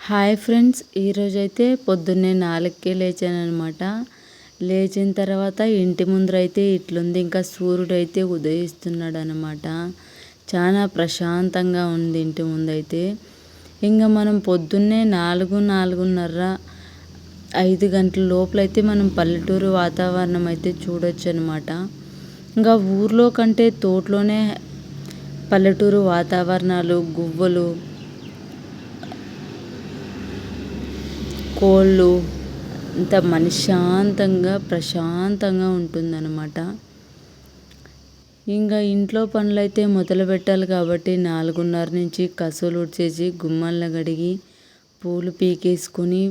Hi friends ఈరోజైతే పొద్దున్నే నాలుగుకే లేచాననమాట లేచిన తర్వాత ఇంటి ముందర అయితే ఇట్లుంది ఇంకా సూర్యుడు అయితే ఉదయిస్తున్నాడు అనమాట చాలా ప్రశాంతంగా ఉంది ఇంటి ముందైతే. ఇంకా మనం పొద్దున్నే నాలుగు నాలుగున్నర ఐదు గంటల లోపలైతే మనం పల్లెటూరు వాతావరణం అయితే చూడొచ్చు అనమాట ఇంకా ఊర్లో కంటే తోటలోనే పల్లెటూరు వాతావరణాలు గువ్వలు కోళ్ళు అంత మనశ్శాంతంగా ప్రశాంతంగా ఉంటుందన్నమాట. ఇంకా ఇంట్లో పనులైతే మొదలు పెట్టాలి కాబట్టి నాలుగున్నర నుంచి కసులు ఉడిచేసి గుమ్మాలను కడిగి పూలు పీకేసుకొని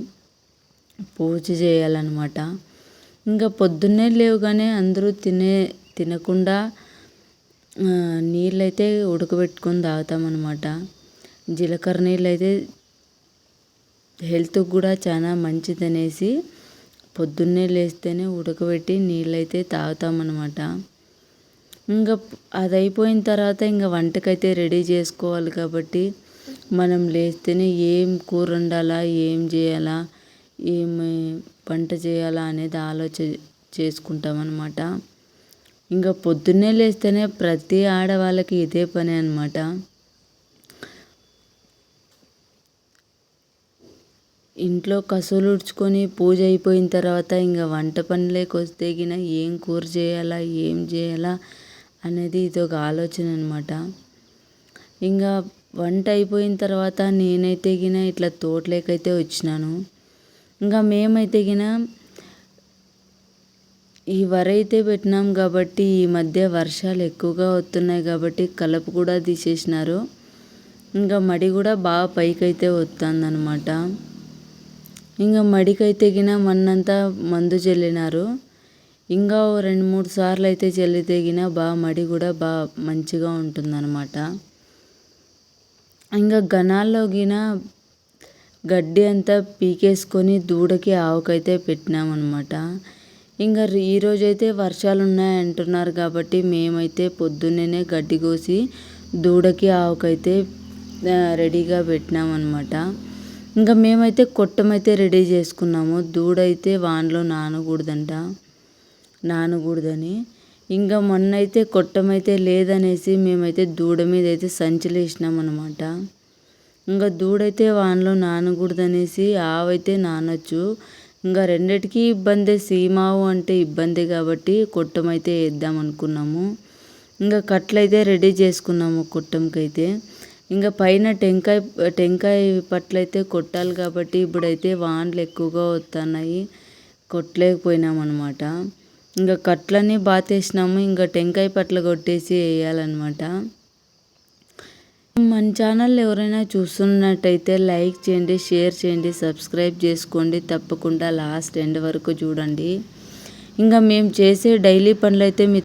పూజ చేయాలన్నమాట. ఇంకా పొద్దున్నే లేవుగానే అందరూ తినే తినకుండా నీళ్ళైతే ఉడకబెట్టుకొని తాగుతామన్నమాట. జీలకర్ర నీళ్ళు అయితే హెల్త్కి కూడా చాలా మంచిదనేసి పొద్దున్నే లేస్తేనే ఉడకబెట్టి నీళ్ళైతే తాగుతామన్నమాట. ఇంకా అది అయిపోయిన తర్వాత ఇంకా వంటకైతే రెడీ చేసుకోవాలి కాబట్టి మనం లేస్తేనే ఏం కూర వండాలా ఏం చేయాలా ఏమి వంట చేయాలా అనేది ఆలోచన చేసుకుంటామన్నమాట. ఇంకా పొద్దున్నే లేస్తేనే ప్రతి ఆడవాళ్ళకి ఇదే పని అనమాట ఇంట్లో కసులు ఉడ్చుకొని పూజ అయిపోయిన తర్వాత ఇంకా వంట పనిలోకి వస్తే గిన ఏం కూర చేయాలా ఏం చేయాలా అనేది ఇది ఒక ఆలోచన అనమాట ఇంకా వంట అయిపోయిన తర్వాత నేనైతే గిన ఇట్లా తోటలోకైతే వచ్చినాను. ఇంకా మేమైతే గిన ఈ వరైతే పెట్టినాం కాబట్టి ఈ మధ్య వర్షాలు ఎక్కువగా వస్తున్నాయి కాబట్టి కలుపు కూడా తీసేసినారు. ఇంకా మడి కూడా బాగా పైకైతే వస్తుందన్నమాట ఇంకా మడికైతే గిన మన్నంతా మందు చల్లినారు ఇంకా రెండు మూడు సార్లు అయితే చల్లితే గిన బాగా మడి కూడా బాగా మంచిగా ఉంటుందన్నమాట. ఇంకా గణాల్లో గిన గడ్డి అంతా పీకేసుకొని దూడకి ఆవుకైతే పెట్టినామన్నమాట. ఇంకా ఈరోజైతే వర్షాలు ఉన్నాయంటున్నారు కాబట్టి మేమైతే పొద్దున్నే గడ్డి కోసి దూడకి ఆవుకైతే రెడీగా పెట్టినామన్నమాట. ఇంకా మేమైతే కొట్టమైతే రెడీ చేసుకున్నాము. దూడైతే వానలో నానకూడదంట. నానకూడదని. ఇంకా మొన్న అయితే కొట్టమైతే లేదనేసి మేమైతే దూడ మీద అయితే సంచులు వేసినాం అనమాట ఇంకా దూడైతే వానలో నానకూడదనేసి ఆవైతే నానొచ్చు. ఇంకా రెండిటికి ఇబ్బంది సీమావు అంటే ఇబ్బంది కాబట్టి కొట్టమైతే వేద్దాం అనుకున్నాము ఇంకా కట్లయితే రెడీ చేసుకున్నాము కొట్టంకైతే. ఇంకా పైన టెంకాయ టెంకాయ పట్లయితే కొట్టాలి కాబట్టి ఇప్పుడైతే వానలు ఎక్కువగా వస్తున్నాయి కొట్టలేకపోయినామన్నమాట. ఇంకా కట్లన్నీ బాతేసినాము ఇంకా టెంకాయ పట్ల కొట్టేసి వేయాలన్నమాట. మన ఛానల్ ఎవరైనా చూస్తున్నట్టయితే లైక్ చేయండి షేర్ చేయండి సబ్స్క్రైబ్ చేసుకోండి. తప్పకుండా లాస్ట్ ఎండ్ వరకు చూడండి. ఇంకా మేము చేసే డైలీ పనులు అయితే మీ